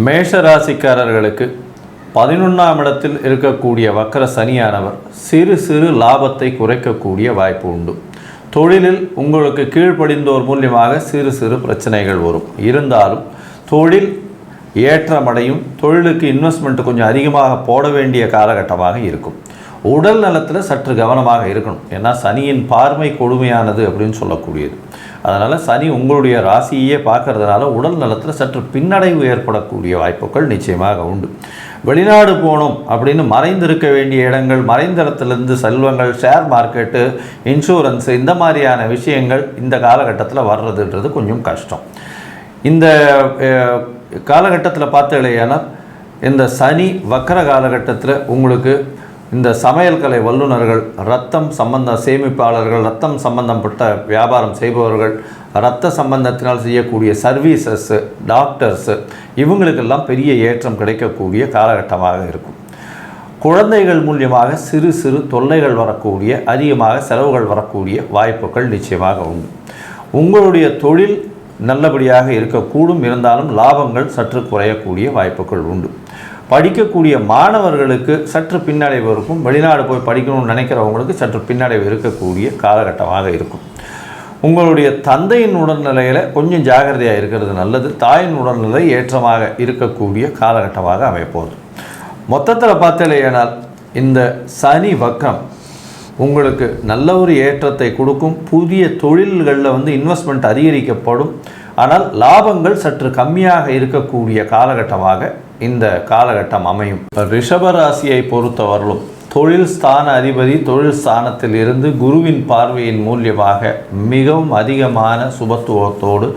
மேஷ ராசிக்காரர்களுக்கு பதினொன்றாம் இடத்தில் இருக்கக்கூடிய வக்கர சனியானவர் சிறு சிறு லாபத்தை குறைக்கக்கூடிய வாய்ப்பு உண்டு. தொழிலில் உங்களுக்கு கீழ்ப்படிந்தோர் மூலியமாக சிறு சிறு பிரச்சனைகள் வரும். இருந்தாலும் தொழில் ஏற்றமடையும் தொழிலுக்கு இன்வெஸ்ட்மெண்ட் கொஞ்சம் அதிகமாக போட வேண்டிய காலகட்டமாக இருக்கும். உடல் நலத்தில் சற்று கவனமாக இருக்கணும். ஏன்னா சனியின் பார்வை கொடுமையானது அப்படின்னு சொல்லக்கூடியது. அதனால் சனி உங்களுடைய ராசியே பார்க்கறதுனால உடல் நலத்தில் சற்று பின்னடைவு ஏற்படக்கூடிய வாய்ப்புகள் நிச்சயமாக உண்டு. வெளிநாடு போகணும் அப்படின்னு மறைந்திருக்க வேண்டிய இடங்கள் மறைந்த இடத்துலேருந்து செல்வங்கள் ஷேர் மார்க்கெட்டு இன்சூரன்ஸ் இந்த மாதிரியான விஷயங்கள் இந்த காலகட்டத்தில் வர்றதுன்றது கொஞ்சம் கஷ்டம். இந்த காலகட்டத்தில் பார்த்தீங்கன்னா இந்த சனி வக்கர காலகட்டத்தில் உங்களுக்கு இந்த சமையல் கலை வல்லுநர்கள் ரத்தம் சம்பந்த சேமிப்பாளர்கள் ரத்தம் சம்பந்தப்பட்ட வியாபாரம் செய்பவர்கள் ரத்த சம்பந்தத்தினால் செய்யக்கூடிய சர்வீசஸ்ஸு டாக்டர்ஸு இவங்களுக்கெல்லாம் பெரிய ஏற்றம் கிடைக்கக்கூடிய காலகட்டமாக இருக்கும். குழந்தைகள் மூலியமாக சிறு சிறு தொல்லைகள் வரக்கூடிய அதிகமாக செலவுகள் வரக்கூடிய வாய்ப்புகள் நிச்சயமாக உண்டு. உங்களுடைய தொழில் நல்லபடியாக இருக்கக்கூடும் இருந்தாலும் லாபங்கள் சற்று குறையக்கூடிய வாய்ப்புகள் உண்டு. படிக்கக்கூடிய மாணவர்களுக்கு சற்று பின்னடைவு இருக்கும். வெளிநாடு போய் படிக்கணும்னு நினைக்கிறவங்களுக்கு சற்று பின்னடைவு இருக்கக்கூடிய காலகட்டமாக இருக்கும். உங்களுடைய தந்தையின் உடல்நிலையில் கொஞ்சம் ஜாகிரதையாக இருக்கிறது நல்லது. தாயின் உடல்நிலை ஏற்றமாக இருக்கக்கூடிய காலகட்டமாக அமைப்போகுது மொத்தத்தில் பார்த்தலையானால் இந்த சனி வக்கம் உங்களுக்கு நல்ல ஒரு ஏற்றத்தை கொடுக்கும். புதிய தொழில்களில் வந்து இன்வெஸ்ட்மெண்ட் அதிகரிக்கப்படும். ஆனால் லாபங்கள் சற்று கம்மியாக இருக்கக்கூடிய காலகட்டமாக இந்த காலகட்டம் அமையும். ரிஷபராசியை பொறுத்தவரையிலும் தொழில் ஸ்தான அதிபதி தொழில் ஸ்தானத்தில் இருந்து குருவின் பார்வையின் மூலியமாக மிகவும் அதிகமான சுபத்துவத்தோடு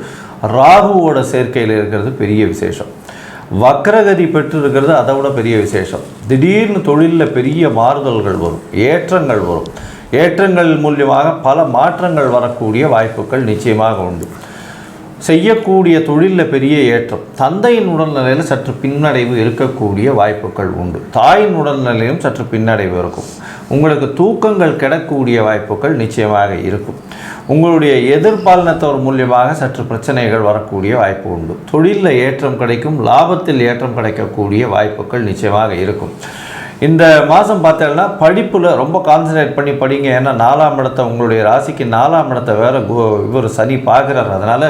ராகுவோட சேர்க்கையில் இருக்கிறது பெரிய விசேஷம். வக்ரகதி பெற்றிருக்கிறது அதை விட பெரிய விசேஷம். திடீர்னு தொழிலில் பெரிய மாறுதல்கள் வரும் ஏற்றங்கள் வரும். ஏற்றங்கள் மூலியமாக பல மாற்றங்கள் வரக்கூடிய வாய்ப்புகள் நிச்சயமாக உண்டு. செய்யக்கூடிய தொழிலில் பெரிய ஏற்றம். தந்தையின் உடல்நிலையில் சற்று பின்னடைவு இருக்கக்கூடிய வாய்ப்புகள் உண்டு. தாயின் உடல்நிலையிலும் சற்று பின்னடைவு இருக்கும். உங்களுக்கு தூக்கங்கள் கிடக்கூடிய வாய்ப்புகள் நிச்சயமாக இருக்கும். உங்களுடைய எதிர்பாலனத்தவர் மூலியமாக சற்று பிரச்சனைகள் வரக்கூடிய வாய்ப்பு உண்டு. தொழிலில் ஏற்றம் கிடைக்கும் லாபத்தில் ஏற்றம் கிடைக்கக்கூடிய வாய்ப்புகள் நிச்சயமாக இருக்கும். இந்த மாதம் பார்த்தீங்கன்னா படிப்பில் ரொம்ப கான்சன்ட்ரேட் பண்ணி படிங்க. ஏன்னா நாலாம் இடத்தை உங்களுடைய ராசிக்கு நாலாம் இடத்தை வேறு கு இவர் சனி பார்க்குறாரு. அதனால்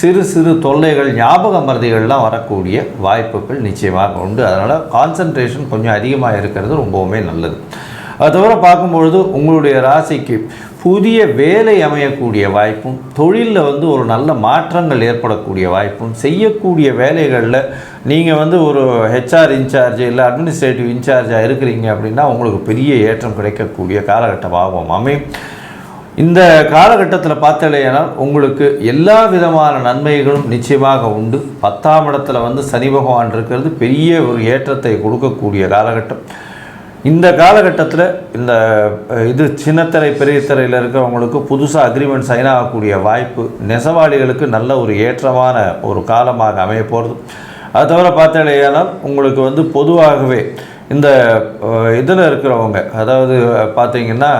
சிறு சிறு தொல்லைகள் ஞாபக மருதிகள்லாம் வரக்கூடிய வாய்ப்புகள் நிச்சயமாக உண்டு. அதனால் கான்சன்ட்ரேஷன் கொஞ்சம் அதிகமாக இருக்கிறது ரொம்பவுமே நல்லது. அது தவிர பார்க்கும்பொழுது உங்களுடைய ராசிக்கு புதிய வேலை அமையக்கூடிய வாய்ப்பும் தொழிலில் வந்து ஒரு நல்ல மாற்றங்கள் ஏற்படக்கூடிய வாய்ப்பும் செய்யக்கூடிய வேலைகளில் நீங்கள் வந்து ஒரு ஹெச்ஆர் இன்சார்ஜ் இல்லை அட்மினிஸ்ட்ரேட்டிவ் இன்சார்ஜாக இருக்கிறீங்க அப்படின்னா உங்களுக்கு பெரிய ஏற்றம் கிடைக்கக்கூடிய காலகட்டமாகவும் அமையும் இந்த காலகட்டத்தில் பார்த்தலையானால் உங்களுக்கு எல்லா விதமான நன்மைகளும் நிச்சயமாக உண்டு. பத்தாம் இடத்துல வந்து சனி பகவான் இருக்கிறது பெரிய ஒரு ஏற்றத்தை கொடுக்கக்கூடிய காலகட்டம். இந்த காலகட்டத்தில் இந்த இது சின்னத்திரை பெரிய திரையில் இருக்கிறவங்களுக்கு புதுசாக அக்ரிமெண்ட் சைன் ஆகக்கூடிய வாய்ப்பு நெசவாளிகளுக்கு நல்ல ஒரு ஏற்றமான ஒரு காலமாக அமைய போகிறது அது தவிர பார்த்தாலேயானால் உங்களுக்கு வந்து பொதுவாகவே இந்த இதில் இருக்கிறவங்க அதாவது பார்த்தீங்கன்னா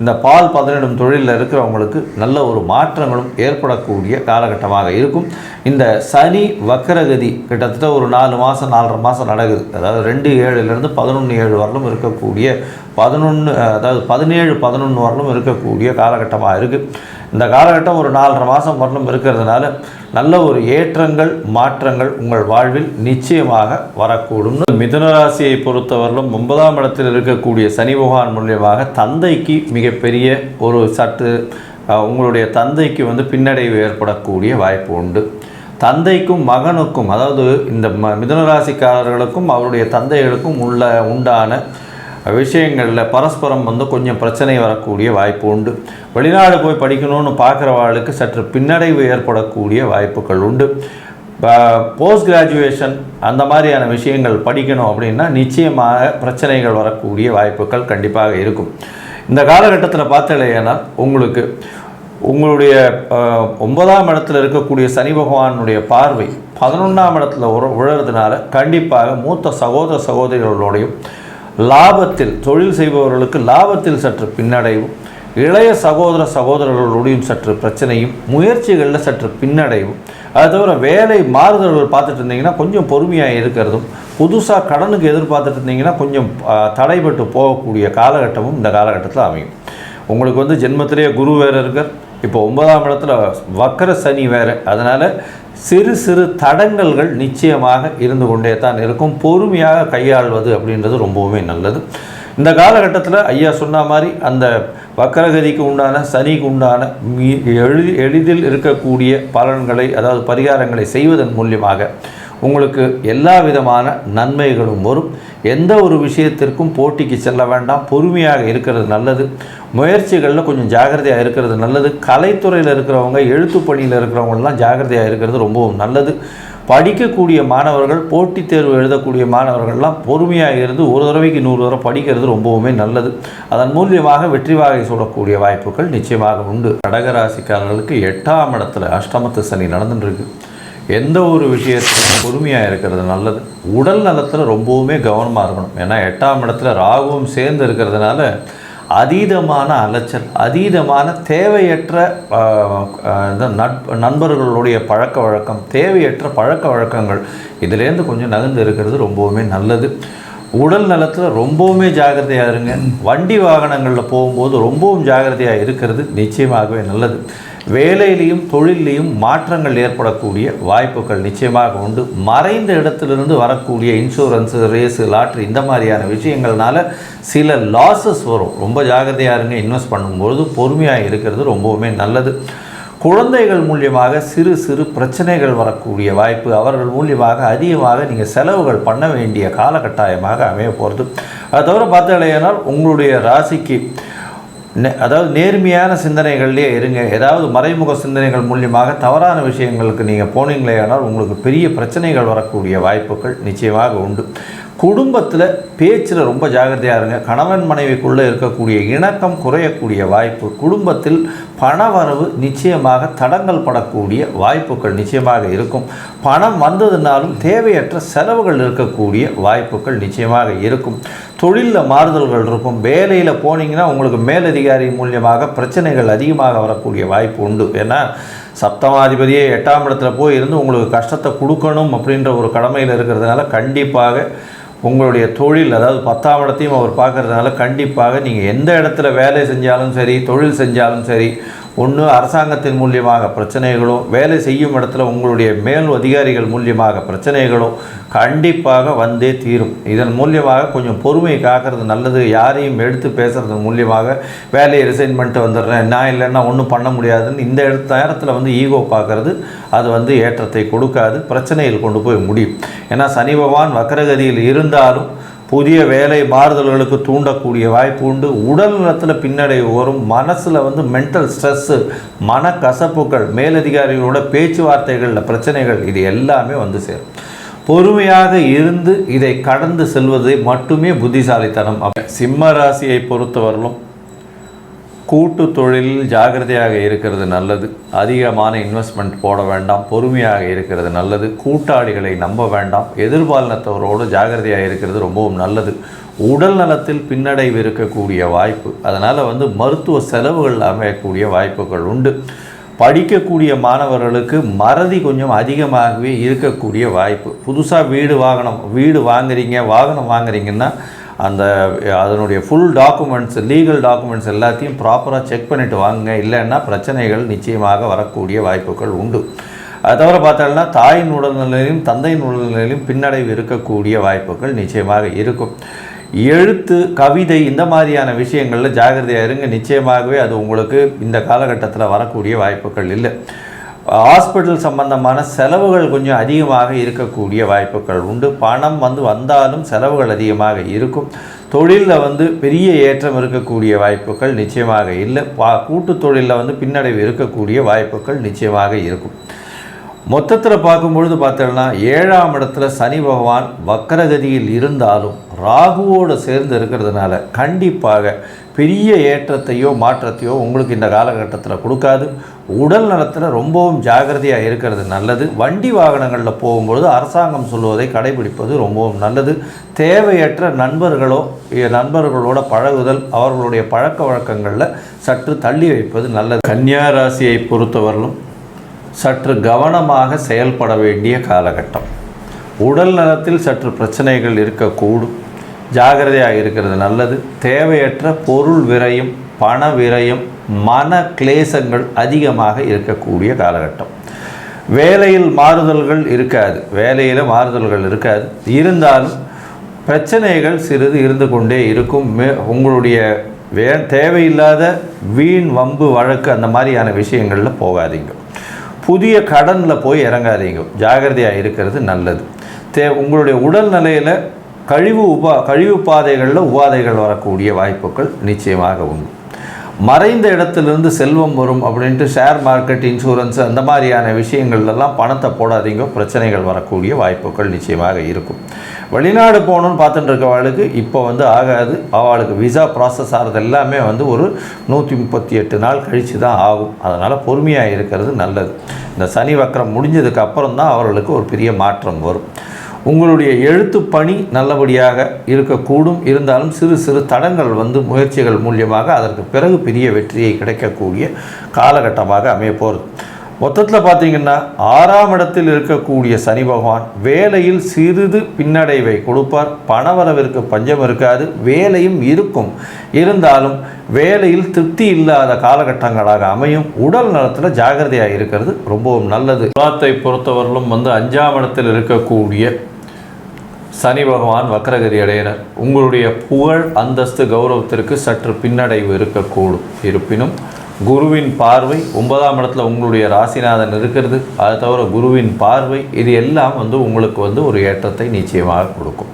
இந்த பால் பதனிடும் தொழிலில் இருக்கிறவங்களுக்கு நல்ல ஒரு மாற்றங்களும் ஏற்படக்கூடிய காலகட்டமாக இருக்கும். இந்த சனி வக்கரகதி கிட்டத்தட்ட ஒரு நாலு மாதம் நாலரை மாதம் நடக்குது. அதாவது ரெண்டு ஏழுலேருந்து பதினொன்று ஏழு வரலும் இருக்கக்கூடிய பதினொன்று அதாவது பதினேழு பதினொன்று வரலும் இருக்கக்கூடிய காலகட்டமாக இருக்குது. இந்த காலகட்டம் ஒரு நாலரை மாதம் வரலும் இருக்கிறதுனால நல்ல ஒரு ஏற்றங்கள் மாற்றங்கள் உங்கள் வாழ்வில் நிச்சயமாக வரக்கூடும். மிதுனராசியை பொறுத்தவரையிலும் ஒன்பதாம் இடத்தில் இருக்கக்கூடிய சனி பகவான் மூலியமாக தந்தைக்கு மிகப்பெரிய ஒரு சற்று உங்களுடைய தந்தைக்கு வந்து பின்னடைவு ஏற்படக்கூடிய வாய்ப்பு உண்டு. தந்தைக்கும் மகனுக்கும் அதாவது இந்த ம மிதுனராசிக்காரர்களுக்கும் அவருடைய தந்தைகளுக்கும் உள்ள உண்டான விஷயங்களில் பரஸ்பரம் வந்து கொஞ்சம் பிரச்சனை வரக்கூடிய வாய்ப்பு உண்டு. வெளிநாடு போய் படிக்கணும்னு பார்க்குறவாளுக்கு சற்று பின்னடைவு ஏற்படக்கூடிய வாய்ப்புகள் உண்டு. போஸ்ட் கிராஜுவேஷன் அந்த மாதிரியான விஷயங்கள் படிக்கணும் அப்படின்னா நிச்சயமாக பிரச்சனைகள் வரக்கூடிய வாய்ப்புகள் கண்டிப்பாக இருக்கும். இந்த காலகட்டத்தில் பார்த்தலையானால் உங்களுக்கு உங்களுடைய ஒன்பதாம் இடத்துல இருக்கக்கூடிய சனி பகவானுடைய பார்வை பதினொன்றாம் இடத்துல உழறதுனால கண்டிப்பாக மூத்த சகோதர சகோதரிகளோடையும் லாபத்தில் தொழில் செய்பவர்களுக்கு லாபத்தில் சற்று பின்னடைவும் இளைய சகோதர சகோதரர்களுடையும் சற்று பிரச்சனையும் முயற்சிகளில் சற்று பின்னடைவும். அது தவிர வேலை மாறுதல்கள் பார்த்துட்டு இருந்தீங்கன்னா கொஞ்சம் பொறுமையாக இருக்கிறதும் புதுசாக கடனுக்கு எதிர்பார்த்துட்டு இருந்தீங்கன்னா கொஞ்சம் தடைபட்டு போகக்கூடிய காலகட்டமும் இந்த காலகட்டத்தில் அமையும். உங்களுக்கு வந்து ஜென்மத்திலேயே குரு வேறு இருக்கார். இப்போ ஒன்பதாம் இடத்துல வக்கர சனி வேறு. அதனால் சிறு சிறு தடங்கல்கள் நிச்சயமாக இருந்து கொண்டே தான் இருக்கும். பொறுமையாக கையாள்வது அப்படின்றது ரொம்பவுமே நல்லது. இந்த காலகட்டத்தில் ஐயா சொன்ன மாதிரி அந்த வக்கரகதிக்கு உண்டான சனிக்கு உண்டான மீ- எளி எளிதில் இருக்கக்கூடிய பலன்களை அதாவது பரிகாரங்களை செய்வதன் மூலியமாக உங்களுக்கு எல்லா விதமான நன்மைகளும் வரும். எந்த ஒரு விஷயத்திற்கும் போட்டிக்கு செல்ல வேண்டாம். பொறுமையாக இருக்கிறது நல்லது. முயற்சிகளில் கொஞ்சம் ஜாகிரதையாக இருக்கிறது நல்லது. கலைத்துறையில் இருக்கிறவங்க எழுத்து பணியில் இருக்கிறவங்கலாம் ஜாகிரதையாக இருக்கிறது ரொம்பவும் நல்லது. படிக்கக்கூடிய மாணவர்கள் போட்டித் தேர்வு எழுதக்கூடிய மாணவர்கள்லாம் பொறுமையாக இருந்து ஒரு தடவைக்கு நூறு தடவை படிக்கிறது ரொம்பவுமே நல்லது. அதன் மூலியமாக வெற்றி வாகை சூடக்கூடிய வாய்ப்புகள் நிச்சயமாக உண்டு. கடகராசிக்காரர்களுக்கு எட்டாம் இடத்துல அஷ்டமத்து சனி நடந்துட்டுருக்கு எந்த ஒரு விஷயத்தையும் பொறுமையாக இருக்கிறது நல்லது. உடல் நலத்தில் ரொம்பவுமே கவனமாக இருக்கணும். ஏன்னா எட்டாம் இடத்துல ராகுவும் சேர்ந்து இருக்கிறதுனால அதீதமான அலைச்சல் அதீதமான தேவையற்ற இந்த நண்பர்களுடைய பழக்க வழக்கம் தேவையற்ற பழக்க வழக்கங்கள் இதுலேருந்து கொஞ்சம் நகர்ந்து இருக்கிறது ரொம்பவுமே நல்லது. உடல் நலத்தில் ரொம்பவுமே ஜாகிரதையாக இருங்க. வண்டி வாகனங்களில் போகும்போது ரொம்பவும் ஜாகிரதையாக இருக்கிறது நிச்சயமாகவே நல்லது. வேலையிலையும் தொழிலையும் மாற்றங்கள் ஏற்படக்கூடிய வாய்ப்புகள் நிச்சயமாக உண்டு. மறைந்த இடத்திலிருந்து வரக்கூடிய இன்சூரன்ஸு ரேஸு லாட்ரி இந்த மாதிரியான விஷயங்கள்னால சில லாஸஸ் வரும். ரொம்ப ஜாகிரதையாக இருங்க. இன்வெஸ்ட் பண்ணும்பொழுது பொறுமையாக இருக்கிறது ரொம்பவுமே நல்லது. குழந்தைகள் மூலியமாக சிறு சிறு பிரச்சனைகள் வரக்கூடிய வாய்ப்பு அவர்கள் மூலியமாக அதிகமாக நீங்கள் செலவுகள் பண்ண வேண்டிய காலகட்டாயமாக அமைய போகிறது அது தவிர பார்த்தீங்கன்னா உங்களுடைய ராசிக்கு அதாவது நேர்மையான சிந்தனைகள்லேயே இருங்க. ஏதாவது மறைமுக சிந்தனைகள் மூலியமாக தவறான விஷயங்களுக்கு நீங்கள் போனீங்களே ஆனால் உங்களுக்கு பெரிய பிரச்சனைகள் வரக்கூடிய வாய்ப்புகள் நிச்சயமாக உண்டு. குடும்பத்தில் பேச்சில் ரொம்ப ஜாகிரதையாக இருங்க. கணவன் மனைவிக்குள்ளே இருக்கக்கூடிய இணக்கம் குறையக்கூடிய வாய்ப்பு குடும்பத்தில் பணவரவு நிச்சயமாக தடங்கள் படக்கூடிய வாய்ப்புகள் நிச்சயமாக இருக்கும். பணம் வந்ததுனாலும் தேவையற்ற செலவுகள் இருக்கக்கூடிய வாய்ப்புகள் நிச்சயமாக இருக்கும். தொழிலில் மாறுதல்கள் இருக்கும். வேலையில் போனீங்கன்னா உங்களுக்கு மேலதிகாரி மூலியமாக பிரச்சனைகள் அதிகமாக வரக்கூடிய வாய்ப்பு உண்டு. ஏன்னா சப்தமாதிபதியே எட்டாம் இடத்துல போய் இருந்து உங்களுக்கு கஷ்டத்தை கொடுக்கணும் அப்படின்ற ஒரு கடமையில் இருக்கிறதுனால கண்டிப்பாக உங்களுடைய தொழில் அதாவது பத்தாம் இடத்தையும் அவர் பார்க்குறதுனால கண்டிப்பாக நீங்கள் எந்த இடத்துல வேலை செஞ்சாலும் சரி தொழில் செஞ்சாலும் சரி ஒன்று அரசாங்கத்தின் மூலியமாக பிரச்சனைகளோ வேலை செய்யும் இடத்துல உங்களுடைய மேல் அதிகாரிகள் மூலியமாக பிரச்சனைகளோ கண்டிப்பாக வந்தே தீரும். இதன் மூலியமாக கொஞ்சம் பொறுமை காக்கிறது நல்லது. யாரையும் எடுத்து பேசுறது மூலியமாக வேலையை ரிசைன் பண்ணிட்டு வந்துடுறேன். நான் இல்லைன்னா ஒன்றும் பண்ண முடியாதுன்னு இந்த இடத்த நேரத்தில் வந்து ஈகோ பார்க்கறது அது வந்து ஏற்றத்தை கொடுக்காது. பிரச்சனையில் கொண்டு போய் முடியும். ஏன்னா சனி பகவான் வக்கரகதியில் இருந்தாலும் புதிய வேலை மாறுதல்களுக்கு தூண்டக்கூடிய வாய்ப்பு உண்டு. உடல் நலத்தில் பின்னடைவு வரும். மனசில் வந்து மென்டல் ஸ்ட்ரெஸ்ஸு மனக்கசப்புகள் மேலதிகாரிகளோட பேச்சுவார்த்தைகளில் பிரச்சனைகள் இது எல்லாமே வந்து சேரும். பொறுமையாக இருந்து இதை கடந்து செல்வது மட்டுமே புத்திசாலித்தனம். அப்ப சிம்ம ராசியை பொறுத்தவரையிலும் கூட்டு தொழிலில் ஜாகிரதையாக இருக்கிறது நல்லது. அதிகமான இன்வெஸ்ட்மெண்ட் போட வேண்டாம். பொறுமையாக இருக்கிறது நல்லது. கூட்டாளிகளை நம்ப வேண்டாம். எதிர்பாலினத்தவரோடு ஜாகிரதையாக இருக்கிறது ரொம்பவும் நல்லது. உடல் நலத்தில் பின்னடைவு இருக்கக்கூடிய வாய்ப்பு. அதனால் வந்து மருத்துவ செலவுகள் அமையக்கூடிய வாய்ப்புகள் உண்டு. படிக்கக்கூடிய மாணவர்களுக்கு மறதி கொஞ்சம் அதிகமாகவே இருக்கக்கூடிய வாய்ப்பு. புதுசாக வீடு வாகனம் வீடு வாங்குறீங்க வாகனம் வாங்குறீங்கன்னா அந்த அதனுடைய ஃபுல் டாக்குமெண்ட்ஸ் லீகல் டாக்குமெண்ட்ஸ் எல்லாத்தையும் ப்ராப்பராக செக் பண்ணிட்டு வாங்குங்க இல்லைன்னா பிரச்சனைகள் நிச்சயமாக வரக்கூடிய வாய்ப்புகள் உண்டு. அது தவிர பார்த்தோம்னா தாயின் உடல்நிலையிலும் தந்தையின் உடல்நிலையிலும் பின்னடைவு இருக்கக்கூடிய வாய்ப்புகள் நிச்சயமாக இருக்கும். எழுத்து கவிதை இந்த மாதிரியான விஷயங்களில் ஜாகிரதையாக இருங்க. நிச்சயமாகவே அது உங்களுக்கு இந்த காலகட்டத்தில் வரக்கூடிய வாய்ப்புகள் இல்லை. ஹாஸ்பிட்டல் சம்பந்தமான செலவுகள் கொஞ்சம் அதிகமாக இருக்கக்கூடிய வாய்ப்புகள் உண்டு. பணம் வந்து வந்தாலும் செலவுகள் அதிகமாக இருக்கும். தொழிலில் வந்து பெரிய ஏற்றம் இருக்கக்கூடிய வாய்ப்புகள் நிச்சயமாக இல்லை. பா கூட்டு தொழிலில் வந்து பின்னடைவு இருக்கக்கூடிய வாய்ப்புகள் நிச்சயமாக இருக்கும். மொத்தத்தில் பார்க்கும்பொழுது பார்த்தோம்னா ஏழாம் இடத்துல சனி பகவான் வக்கரகதியில் இருந்தாலும் ராகுவோடு சேர்ந்து இருக்கிறதுனால கண்டிப்பாக பெரிய ஏற்றத்தையோ மாற்றத்தையோ உங்களுக்கு இந்த காலகட்டத்தில் கொடுக்காது. உடல் நலத்தில் ரொம்பவும் ஜாகிரதையாக இருக்கிறது நல்லது. வண்டி வாகனங்களில் போகும்பொழுது அரசாங்கம் சொல்வதை கடைபிடிப்பது ரொம்பவும் நல்லது. தேவையற்ற நண்பர்களோ நண்பர்களோட பழகுதல் அவர்களுடைய பழக்க வழக்கங்களில் சற்று தள்ளி வைப்பது நல்லது. கன்னியா ராசியை பொறுத்தவரையிலும் சற்று கவனமாக செயல்பட வேண்டிய காலகட்டம். உடல் நலத்தில் சற்று பிரச்சனைகள் இருக்கக்கூடும். ஜாகிரதையாக இருக்கிறது. நல்லது. தேவையற்ற பொருள் விரயம் பண விரயம் மன கிளேசங்கள் அதிகமாக இருக்கக்கூடிய காலகட்டம். வேலையில் மாறுதல்கள் இருக்காது. வேலையில் மாறுதல்கள் இருக்காது. இருந்தாலும் பிரச்சனைகள் சிறிது இருந்து கொண்டே இருக்கும். மே உங்களுடைய வே தேவையில்லாத வீண் வம்பு வழக்கு அந்த மாதிரியான விஷயங்களில் போகாதீங்க. புதிய கடனில் போய் இறங்காதீங்க. ஜாகிரதையாக இருக்கிறது நல்லது. தே உங்களுடைய உடல் நிலையில் கழிவு உபா கழிவு பாதைகளில் உபாதைகள் வரக்கூடிய வாய்ப்புகள் நிச்சயமாக உண்டு. மறைந்த இடத்திலிருந்து செல்வம் வரும் அப்படின்ட்டு ஷேர் மார்க்கெட் இன்சூரன்ஸ் அந்த மாதிரியான விஷயங்கள்லாம் பணத்தை போடாதீங்க. பிரச்சனைகள் வரக்கூடிய வாய்ப்புகள் நிச்சயமாக இருக்கும். வெளிநாடு போகணுன்னு பார்த்துட்டு இருக்கவாளுக்கு இப்போ வந்து ஆகாது. அவளுக்கு விசா ப்ராசஸ் ஆகிறது எல்லாமே வந்து ஒரு நூற்றி முப்பத்தி எட்டு நாள் கழித்து தான் ஆகும். அதனால் பொறுமையாக இருக்கிறது நல்லது. இந்த சனி வக்கரம் முடிஞ்சதுக்கு அப்புறம் தான் அவர்களுக்கு ஒரு பெரிய மாற்றம் வரும். உங்களுடைய எழுத்து பணி நல்லபடியாக இருக்கக்கூடும். இருந்தாலும் சிறு சிறு தடங்கள் வந்து முயற்சிகள் மூலியமாக அதற்கு பிறகு பெரிய வெற்றியை கிடைக்கக்கூடிய காலகட்டமாக அமைய போகிறது மொத்தத்தில் பார்த்தீங்கன்னா ஆறாம் இடத்தில் இருக்கக்கூடிய சனி பகவான் வேலையில் சிறிது பின்னடைவை கொடுப்பார். பணவரவிற்கு பஞ்சம் இருக்காது வேலையும் இருக்கும். இருந்தாலும் வேலையில் திருப்தி இல்லாத காலகட்டங்களாக அமையும். உடல் நலத்தில் ஜாகிரதையாக இருக்கிறது ரொம்பவும் நல்லது. குலாத்தை பொறுத்தவரையிலும் வந்து அஞ்சாம் இடத்தில் இருக்கக்கூடிய சனி பகவான் வக்ரகதி அடையினர் உங்களுடைய புகழ் அந்தஸ்து கௌரவத்திற்கு சற்று பின்னடைவு இருக்கக்கூடும். இருப்பினும் குருவின் பார்வை ஒன்பதாம் இடத்துல உங்களுடைய ராசிநாதன் இருக்கிறது. அது தவிர குருவின் பார்வை இது எல்லாம் வந்து உங்களுக்கு வந்து ஒரு ஏற்றத்தை நிச்சயமாக கொடுக்கும்.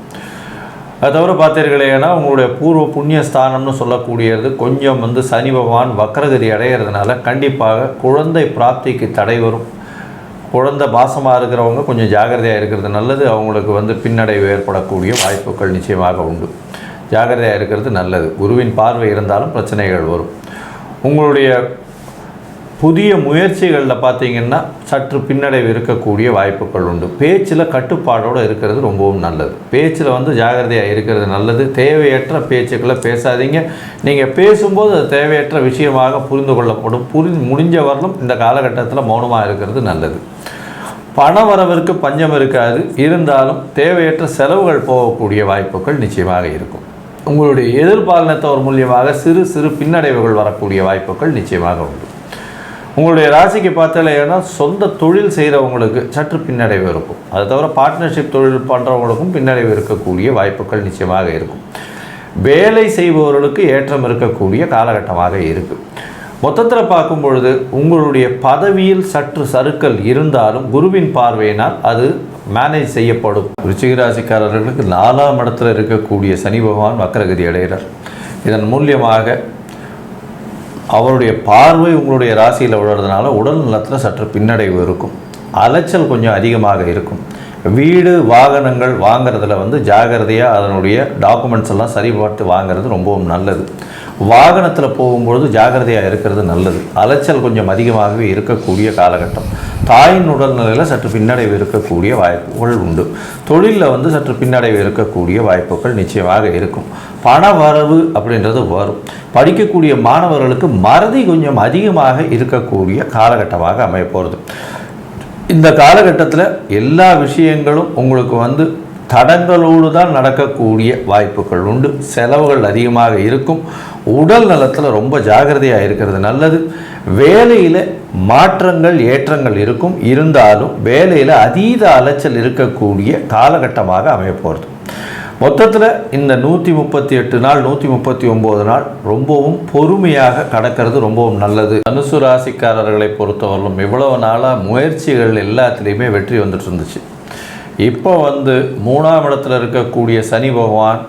அது தவிர பார்த்தீர்களேனா உங்களுடைய பூர்வ புண்ணிய ஸ்தானம்னு சொல்லக்கூடியது கொஞ்சம் வந்து சனி பகவான் வக்ரகதி அடையிறதுனால கண்டிப்பாக குழந்தை பிராப்திக்கு தடை வரும். குழந்தை பாசமாக இருக்கிறவங்க கொஞ்சம் ஜாகிரதையாக இருக்கிறது நல்லது. அவங்களுக்கு வந்து பின்னடைவு ஏற்படக்கூடிய வாய்ப்புகள் நிச்சயமாக உண்டு. ஜாகிரதையாக இருக்கிறது நல்லது. குருவின் பார்வை இருந்தாலும் பிரச்சனைகள் வரும். உங்களுடைய புதிய முயற்சிகளில் பார்த்தீங்கன்னா சற்று பின்னடைவு இருக்கக்கூடிய வாய்ப்புகள் உண்டு. பேச்சில் கட்டுப்பாடோடு இருக்கிறது ரொம்பவும் நல்லது. பேச்சில் வந்து ஜாகிரதையாக இருக்கிறது நல்லது. தேவையற்ற பேச்சுக்களை பேசாதீங்க. நீங்கள் பேசும்போது அது தேவையற்ற விஷயமாக புரிந்து கொள்ளப்படும். புரி முடிஞ்ச வரலும் இந்த காலகட்டத்தில் மௌனமாக இருக்கிறது நல்லது. பண வரவிற்கு பஞ்சம் இருக்காது. இருந்தாலும் தேவையற்ற செலவுகள் போகக்கூடிய வாய்ப்புகள் நிச்சயமாக இருக்கும். உங்களுடைய எதிர்பாலனத்தவர் மூலியமாக சிறு சிறு பின்னடைவுகள் வரக்கூடிய வாய்ப்புகள் நிச்சயமாக உண்டு. உங்களுடைய ராசிக்கு பார்த்தாலேன்னா சொந்த தொழில் செய்கிறவங்களுக்கு சற்று பின்னடைவு இருக்கும். அது தவிர பார்ட்னர்ஷிப் தொழில் பண்ணுறவங்களுக்கும் பின்னடைவு இருக்கக்கூடிய வாய்ப்புகள் நிச்சயமாக இருக்கும். வேலை செய்பவர்களுக்கு ஏற்றம் இருக்கக்கூடிய காலகட்டமாக இருக்குது மொத்தத்தில் பார்க்கும் பொழுது உங்களுடைய பதவியில் சற்று சறுக்கல் இருந்தாலும் குருவின் பார்வையினால் அது மேனேஜ் செய்யப்படும். ருச்சிக ராசிக்காரர்களுக்கு நாலாம் இடத்துல இருக்கக்கூடிய சனி பகவான் வக்கரகதி அடைகிறார். இதன் மூலியமாக அவருடைய பார்வை உங்களுடைய ராசியில் விழுறதுனால உடல் நலத்தில் சற்று பின்னடைவு இருக்கும். அலைச்சல் கொஞ்சம் அதிகமாக இருக்கும். வீடு வாகனங்கள் வாங்குறதுல வந்து ஜாகிரதையாக அதனுடைய டாக்குமெண்ட்ஸ் எல்லாம் சரி பார்த்து வாங்குறது ரொம்பவும் நல்லது. வாகனத்தில் போகும்பொழுது ஜாகிரதையாக இருக்கிறது நல்லது. அலைச்சல் கொஞ்சம் அதிகமாகவே இருக்கக்கூடிய காலகட்டம். தாயின் உடல்நிலையில் சற்று பின்னடைவு இருக்கக்கூடிய வாய்ப்புகள் உண்டு. தொழிலில் வந்து சற்று பின்னடைவு இருக்கக்கூடிய வாய்ப்புகள் நிச்சயமாக இருக்கும். பண வரவு அப்படின்றது வரும். படிக்கக்கூடிய மாணவர்களுக்கு மறதி கொஞ்சம் அதிகமாக இருக்கக்கூடிய காலகட்டமாக அமையப்போகிறது இந்த காலகட்டத்தில் எல்லா விஷயங்களும் உங்களுக்கு வந்து தடங்களோடு தான் நடக்கக்கூடிய வாய்ப்புகள் உண்டு. செலவுகள் அதிகமாக இருக்கும். உடல் நலத்தில் ரொம்ப ஜாகிரதையாக இருக்கிறது நல்லது. வேலையில் மாற்றங்கள் ஏற்றங்கள் இருக்கும். இருந்தாலும் வேலையில் அதீத அலைச்சல் இருக்கக்கூடிய காலகட்டமாக அமையப்போகிறது மொத்தத்தில் இந்த நூற்றி முப்பத்தி எட்டு நாள் நூற்றி முப்பத்தி ஒம்பது நாள் ரொம்பவும் பொறுமையாக கடக்கிறது ரொம்பவும் நல்லது. தனுசு ராசிக்காரர்களை பொறுத்தவரையிலும் இவ்வளவு நாளாக முயற்சிகள் எல்லாத்துலேயுமே வெற்றி வந்துட்டு இருந்துச்சு. இப்போ வந்து மூணாம் இடத்துல இருக்கக்கூடிய சனி பகவான்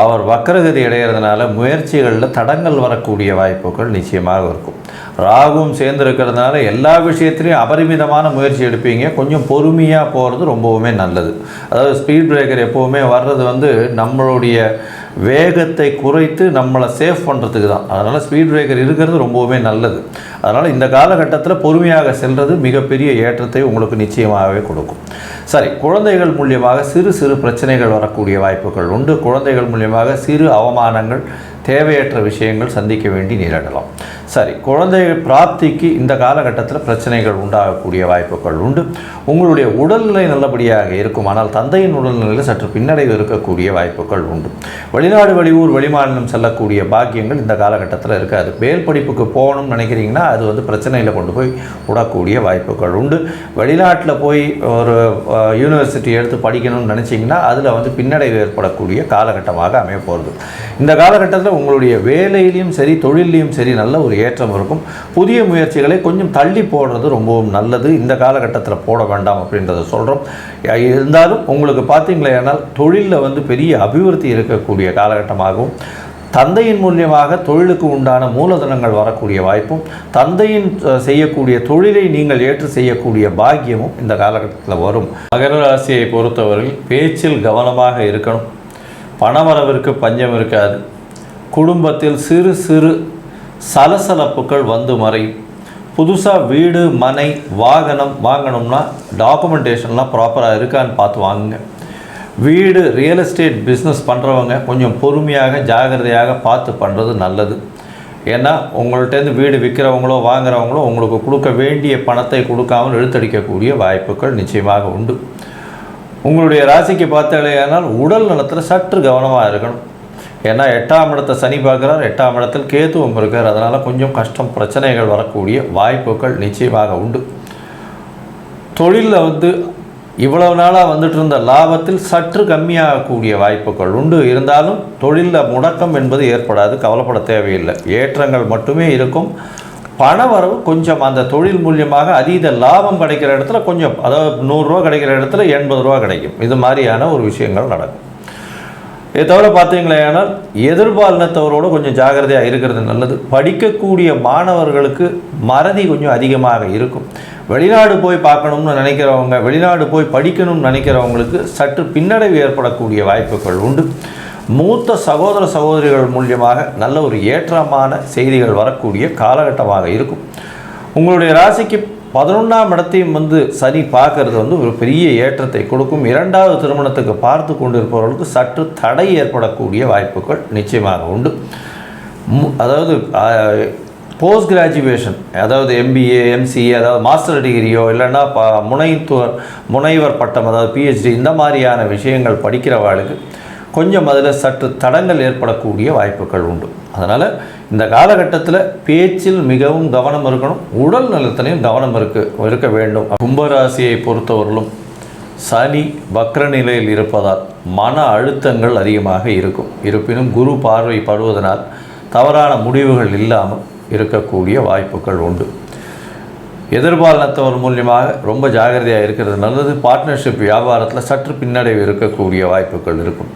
அவர் வக்கரகதி அடைகிறதுனால முயற்சிகளில் தடங்கள் வரக்கூடிய வாய்ப்புகள் நிச்சயமாக இருக்கும். ராகுவும் சேர்ந்துருக்கிறதுனால எல்லா விஷயத்துலையும் அபரிமிதமான முயற்சி எடுப்பீங்க. கொஞ்சம் பொறுமையாக போகிறது ரொம்பவுமே நல்லது. அதாவது ஸ்பீட் பிரேக்கர் எப்போவுமே வர்றது வந்து நம்மளுடைய வேகத்தை குறைத்து நம்மளை சேஃப் பண்ணுறதுக்கு தான் அதனால் ஸ்பீட் பிரேக்கர் இருக்கிறது ரொம்பவுமே நல்லது. அதனால் இந்த காலகட்டத்தில் பொறுமையாக செல்வது மிகப்பெரிய ஏற்றத்தை உங்களுக்கு நிச்சயமாகவே கொடுக்கும். சரி குழந்தைகள் மூலியமாக சிறு சிறு பிரச்சனைகள் வரக்கூடிய வாய்ப்புகள் உண்டு. குழந்தைகள் மூலியமாக சிறு அவமானங்கள் தேவையற்ற விஷயங்கள் சந்திக்க வேண்டி நேரிடலாம். சரி குழந்தை பிராப்திக்கு இந்த காலகட்டத்தில் பிரச்சனைகள் உண்டாகக்கூடிய வாய்ப்புகள் உண்டு. உங்களுடைய உடல்நிலை நல்லபடியாக இருக்கும். ஆனால் தந்தையின் உடல்நிலையில் சற்று பின்னடைவு இருக்கக்கூடிய வாய்ப்புகள் உண்டு. வெளிநாடு வெளியூர் வெளிமாநிலம் செல்லக்கூடிய பாக்கியங்கள் இந்த காலகட்டத்தில் இருக்காது. மேல் படிப்புக்கு போகணும்னு நினைக்கிறீங்கன்னா அது வந்து பிரச்சனையில் கொண்டு போய் விடக்கூடிய வாய்ப்புகள் உண்டு. வெளிநாட்டில் போய் ஒரு யூனிவர்சிட்டி எடுத்து படிக்கணும்னு நினச்சிங்கன்னா அதில் வந்து பின்னடைவு ஏற்படக்கூடிய காலகட்டமாக அமைய போகிறது இந்த காலகட்டத்தில் உங்களுடைய வேலையிலையும் சரி தொழிலையும் சரி நல்ல ஒரு ஏற்றம் இருக்கும். புதிய முயற்சிகளை கொஞ்சம் தள்ளி போடுறது ரொம்பவும் நல்லது. இந்த காலகட்டத்தில் போட வேண்டாம் அப்படின்றத சொல்கிறோம் இருந்தாலும் உங்களுக்கு பார்த்தீங்களேனால் தொழிலில் வந்து பெரிய அபிவிருத்தி இருக்கக்கூடிய காலகட்டமாகவும் தந்தையின் மூலியமாக தொழிலுக்கு உண்டான மூலதனங்கள் வரக்கூடிய வாய்ப்பும் தந்தையின் செய்யக்கூடிய தொழிலை நீங்கள் ஏற்று செய்யக்கூடிய பாக்கியமும் இந்த காலகட்டத்தில் வரும். மகர ராசியை பொறுத்தவரையில் பேச்சில் கவனமாக இருக்கணும். பணவரவிற்கு பஞ்சம் இருக்காது. குடும்பத்தில் சிறு சிறு சலசலப்புகள் வந்து மறையும். புதுசாக வீடு மனை வாகனம் வாங்கணும்னா டாக்குமெண்டேஷன்லாம் ப்ராப்பராக இருக்கான்னு பார்த்து வாங்குங்க. வீடு ரியல் எஸ்டேட் பிஸ்னஸ் பண்ணுறவங்க கொஞ்சம் பொறுமையாக ஜாகிரதையாக பார்த்து பண்ணுறது நல்லது. ஏன்னா உங்கள்கிட்டேருந்து வீடு விற்கிறவங்களோ வாங்குறவங்களோ உங்களுக்கு கொடுக்க வேண்டிய பணத்தை கொடுக்காமல் இழுத்தடிக்கக்கூடிய வாய்ப்புகள் நிச்சயமாக உண்டு. உங்களுடைய ராசிக்கு பார்த்தாலேயானால் உடல் நலத்தில் சற்று கவனமாக இருக்கணும். ஏன்னா எட்டாம் இடத்தை சனி பார்க்குறார் எட்டாம் இடத்தில் கேத்துவம் இருக்கார். அதனால் கொஞ்சம் கஷ்டம் பிரச்சனைகள் வரக்கூடிய வாய்ப்புகள் நிச்சயமாக உண்டு. தொழிலில் வந்து இவ்வளவு நாளாக வந்துட்டு இருந்த லாபத்தில் சற்று கம்மியாகக்கூடிய வாய்ப்புகள் உண்டு. இருந்தாலும் தொழிலில் முடக்கம் என்பது ஏற்படாது கவலைப்பட தேவையில்லை. ஏற்றங்கள் மட்டுமே இருக்கும். பண வரவு கொஞ்சம் அந்த தொழில் மூலியமாக அதீத லாபம் கிடைக்கிற இடத்துல கொஞ்சம் அதாவது நூறுரூவா கிடைக்கிற இடத்துல எண்பது ரூபா கிடைக்கும். இது மாதிரியான ஒரு விஷயங்கள் நடக்கும். இதை தவிர பார்த்தீங்களேனால் எதிர்பாலினத்தவரோடு கொஞ்சம் ஜாகிரதையாக இருக்கிறது நல்லது. படிக்கக்கூடிய மாணவர்களுக்கு மறதி கொஞ்சம் அதிகமாக இருக்கும். வெளிநாடு போய் பார்க்கணும்னு நினைக்கிறவங்க வெளிநாடு போய் படிக்கணும்னு நினைக்கிறவங்களுக்கு சற்று பின்னடைவு ஏற்படக்கூடிய வாய்ப்புகள் உண்டு. மூத்த சகோதர சகோதரிகள் மூலியமாக நல்ல ஒரு ஏற்றமான செய்திகள் வரக்கூடிய காலகட்டமாக இருக்கும். உங்களுடைய ராசிக்கு பதினொன்றாம் இடத்தையும் வந்து சனி பார்க்கறது வந்து ஒரு பெரிய ஏற்றத்தை கொடுக்கும். இரண்டாவது திருமணத்துக்கு பார்த்து கொண்டிருப்பவர்களுக்கு சற்று தடை ஏற்படக்கூடிய வாய்ப்புகள் நிச்சயமாக உண்டு. மு- அதாவது போஸ்ட் கிராஜுவேஷன் அதாவது எம்பிஏ எம்சிஏ அதாவது மாஸ்டர் டிகிரியோ இல்லைன்னா ப முனைத்துவர் முனைவர் பட்டம் அதாவது பிஹெச்டி இந்த மாதிரியான விஷயங்கள் படிக்கிறவாளுக்கு கொஞ்சம் அதில் சற்று தடங்கள் ஏற்படக்கூடிய வாய்ப்புகள் உண்டு. அதனால் இந்த காலகட்டத்தில் பேச்சில் மிகவும் கவனம் இருக்கணும் உடல் நலத்திலையும் கவனம் இருக்கு இருக்க வேண்டும். கும்பராசியை பொறுத்தவரையிலும் சனி வக்ர நிலையில் இருப்பதால் மன அழுத்தங்கள் அதிகமாக இருக்கும். இருப்பினும் குரு பார்வை படுவதனால் தவறான முடிவுகள் இல்லாமல் இருக்கக்கூடிய வாய்ப்புகள் உண்டு. எதிர்பாலினத்தவர் மூலியமாக ரொம்ப ஜாகிரதையாக இருக்கிறது நல்லது. பார்ட்னர்ஷிப் வியாபாரத்தில் சற்று பின்னடைவு இருக்கக்கூடிய வாய்ப்புகள் இருக்கும்.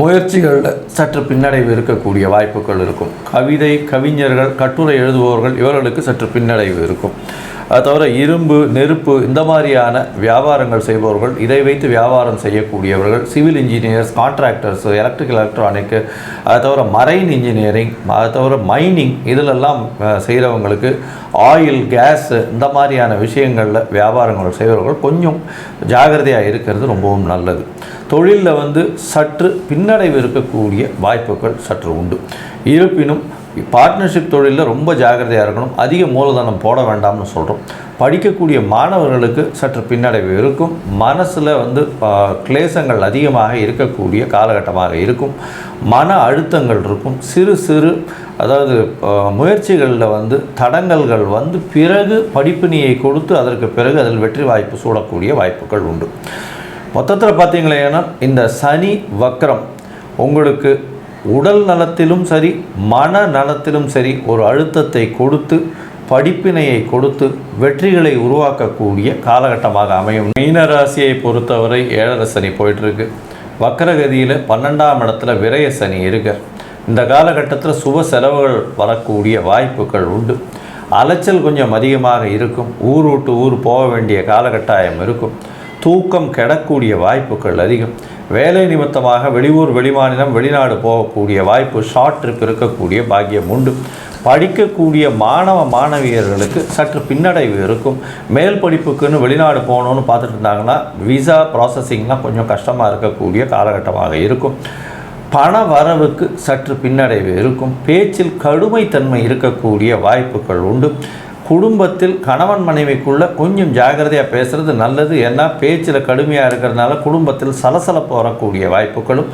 முயற்சிகளில் சற்று பின்னடைவு இருக்கக்கூடிய வாய்ப்புகள் இருக்கும். கவிதை கவிஞர்கள் கட்டுரை எழுதுபவர்கள் இவர்களுக்கு சற்று பின்னடைவு இருக்கும். அது தவிர இரும்பு நெருப்பு இந்த மாதிரியான வியாபாரங்கள் செய்பவர்கள் இதை வைத்து வியாபாரம் செய்யக்கூடியவர்கள் civil engineers contractors electrical electronic அது தவிர மரைன் இன்ஜினியரிங் அது தவிர மைனிங் இதிலெல்லாம் செய்கிறவங்களுக்கு ஆயில் கேஸ் இந்த மாதிரியான விஷயங்களில் வியாபாரங்கள் செய்பவர்கள் கொஞ்சம் ஜாகிரதையாக இருக்கிறது ரொம்பவும் நல்லது. தொழிலில் வந்து சற்று பின்னடைவு இருக்கக்கூடிய வாய்ப்புகள் சற்று உண்டு. இருப்பினும் பார்ட்னர்ஷிப் தொழிலில் ரொம்ப ஜாகிரதையாக இருக்கணும். அதிக மூலதனம் போட வேண்டாம்னு சொல்கிறோம் படிக்கக்கூடிய மாணவர்களுக்கு சற்று பின்னடைவு இருக்கும். மனசில் வந்து கிளேசங்கள் அதிகமாக இருக்கக்கூடிய காலகட்டமாக இருக்கும். மன அழுத்தங்கள் இருக்கும். சிறு சிறு அதாவது முயற்சிகளில் வந்து தடங்கல்கள் வந்து பிறகு படிப்பினியை கொடுத்து அதற்கு பிறகு அதில் வெற்றி வாய்ப்பு சூடக்கூடிய வாய்ப்புகள் உண்டு. மொத்தத்தில் பார்த்தீங்களேன்னா இந்த சனி வக்கரம் உங்களுக்கு உடல் நலத்திலும் சரி மன நலத்திலும் சரி ஒரு அழுத்தத்தை கொடுத்து படிப்பினையை கொடுத்து வெற்றிகளை உருவாக்கக்கூடிய காலகட்டமாக அமையும். மீன ராசியை பொறுத்தவரை ஏழரை சனி போயிட்டுருக்கு. வக்கரகதியில் பன்னெண்டாம் இடத்துல விரய சனி இருக்க. இந்த காலகட்டத்தில் சுப செலவுகள் வரக்கூடிய வாய்ப்புகள் உண்டு. அலைச்சல் கொஞ்சம் அதிகமாக இருக்கும். ஊர் விட்டு ஊர் போக வேண்டிய காலகட்டாயம் இருக்கும். தூக்கம் கெடக்கூடிய வாய்ப்புகள் அதிகம். வேலை நிமித்தமாக வெளியூர் வெளிமாநிலம் வெளிநாடு போகக்கூடிய வாய்ப்பு ஷார்ட் ட்ரிப் இருக்கக்கூடிய பாக்கியம் உண்டு. படிக்கக்கூடிய மாணவ மாணவியர்களுக்கு சற்று பின்னடைவு இருக்கும். மேல் படிப்புக்குன்னு வெளிநாடு போகணுன்னு பார்த்துட்டு இருந்தாங்கன்னா விசா ப்ராசஸிங்லாம் கொஞ்சம் கஷ்டமாக இருக்கக்கூடிய காலகட்டமாக இருக்கும். பண வரவுக்கு சற்று பின்னடைவு இருக்கும். பேச்சில் கடுமைத்தன்மை இருக்கக்கூடிய வாய்ப்புகள் உண்டு. குடும்பத்தில் கணவன் மனைவிக்குள்ள கொஞ்சம் ஜாகிரதையாக பேசுகிறது நல்லது. ஏன்னா பேச்சில் கடுமையாக இருக்கிறதுனால குடும்பத்தில் சலசலப்பு வரக்கூடிய வாய்ப்புகளும்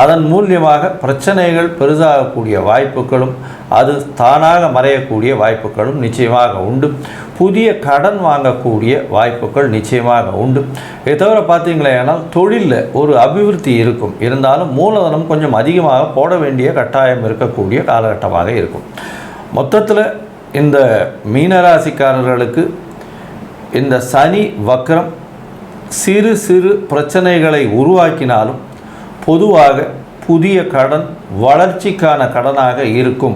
அதன் மூலியமாக பிரச்சனைகள் பெரிதாகக்கூடிய வாய்ப்புகளும் அது தானாக மறையக்கூடிய வாய்ப்புகளும் நிச்சயமாக உண்டு. புதிய கடன் வாங்கக்கூடிய வாய்ப்புகள் நிச்சயமாக உண்டு. இதை தவிர பார்த்தீங்களேனால் தொழிலில் ஒரு அபிவிருத்தி இருக்கும். இருந்தாலும் மூலதனம் கொஞ்சம் அதிகமாக போட வேண்டிய கட்டாயம் இருக்கக்கூடிய காலகட்டமாக இருக்கும். மொத்தத்தில் இந்த மீனராசிக்காரர்களுக்கு இந்த சனி வக்ரம் சிறு சிறு பிரச்சனைகளை உருவாக்கினாலும் பொதுவாக புதிய கடன் வளர்ச்சிக்கான கடனாக இருக்கும்.